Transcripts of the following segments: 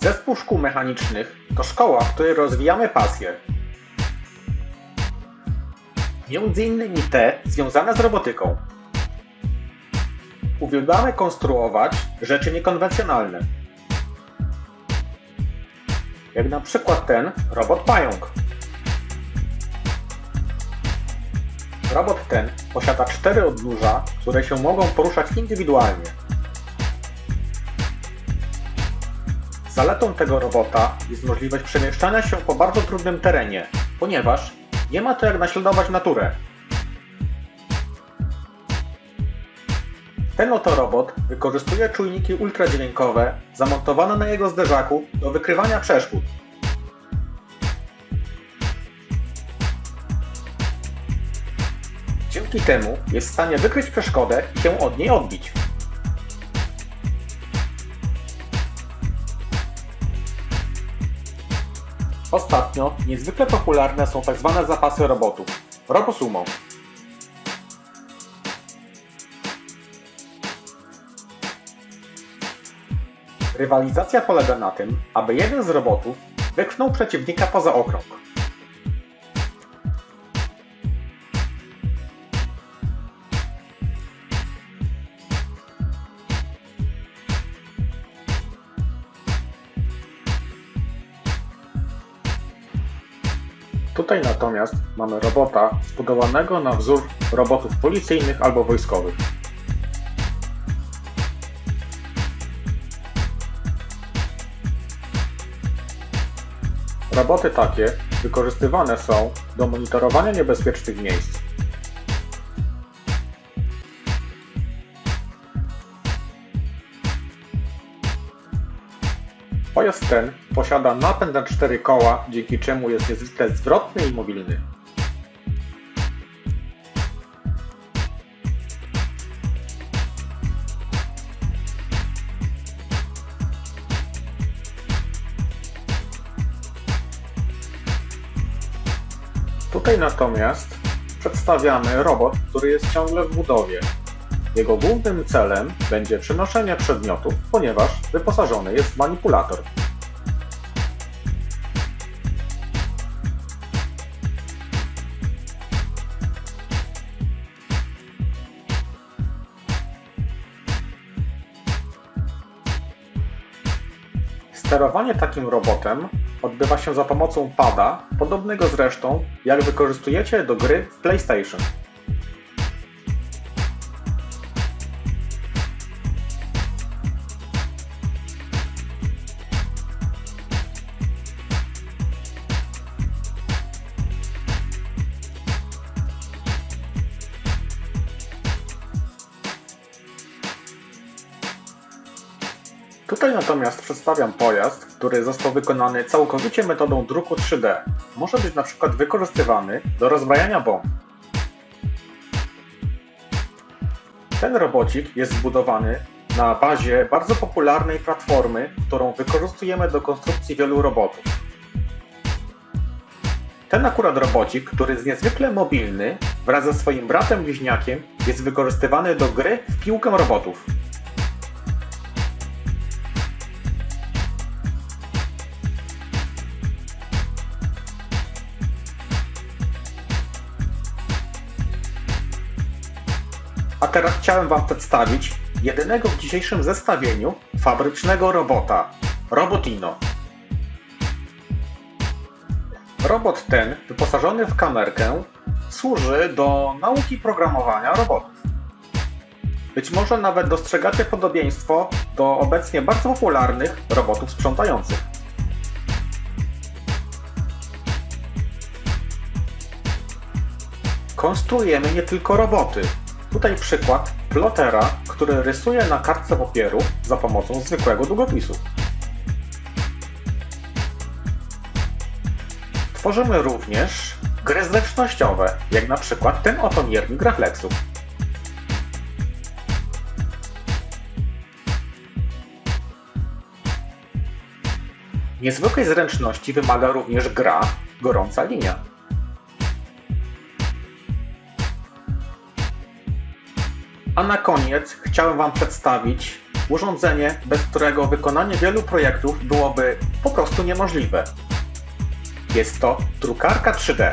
Zespół Szkół Mechanicznych to szkoła, w której rozwijamy pasje. Między innymi te związane z robotyką. Uwielbiamy konstruować rzeczy niekonwencjonalne. Jak na przykład ten robot pająk. Robot ten posiada cztery odnóża, które się mogą poruszać indywidualnie. Zaletą tego robota jest możliwość przemieszczania się po bardzo trudnym terenie, ponieważ nie ma to jak naśladować naturę. Ten oto robot wykorzystuje czujniki ultradźwiękowe zamontowane na jego zderzaku do wykrywania przeszkód. Dzięki temu jest w stanie wykryć przeszkodę i się od niej odbić. Ostatnio niezwykle popularne są tzw. zapasy robotów. Robosumo. Rywalizacja polega na tym, aby jeden z robotów wypchnął przeciwnika poza okrąg. Tutaj natomiast mamy robota zbudowanego na wzór robotów policyjnych albo wojskowych. Roboty takie wykorzystywane są do monitorowania niebezpiecznych miejsc. Pojazd ten posiada napęd na cztery koła, dzięki czemu jest niezwykle zwrotny i mobilny. Tutaj natomiast przedstawiamy robot, który jest ciągle w budowie. Jego głównym celem będzie przenoszenie przedmiotów, ponieważ wyposażony jest w manipulator. Sterowanie takim robotem odbywa się za pomocą pada, podobnego zresztą jak wykorzystujecie do gry w PlayStation. Tutaj natomiast przedstawiam pojazd, który został wykonany całkowicie metodą druku 3D. Może być na przykład wykorzystywany do rozbrajania bomb. Ten robocik jest zbudowany na bazie bardzo popularnej platformy, którą wykorzystujemy do konstrukcji wielu robotów. Ten akurat robocik, który jest niezwykle mobilny, wraz ze swoim bratem bliźniakiem jest wykorzystywany do gry w piłkę robotów. A teraz chciałem Wam przedstawić jedynego w dzisiejszym zestawieniu fabrycznego robota Robotino. Robot ten, wyposażony w kamerkę, służy do nauki programowania robotów. Być może nawet dostrzegacie podobieństwo do obecnie bardzo popularnych robotów sprzątających. Konstruujemy nie tylko roboty, Tutaj przykład plotera, który rysuje na kartce papieru za pomocą zwykłego długopisu. Tworzymy również gry zręcznościowe, jak na przykład ten oto miernik refleksów. Niezwykłej zręczności wymaga również gra Gorąca Linia. A na koniec chciałem Wam przedstawić urządzenie, bez którego wykonanie wielu projektów byłoby po prostu niemożliwe. Jest to drukarka 3D.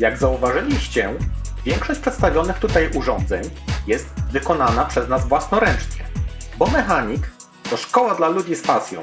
Jak zauważyliście, większość przedstawionych tutaj urządzeń jest wykonana przez nas własnoręcznie, bo mechanik to szkoła dla ludzi z pasją.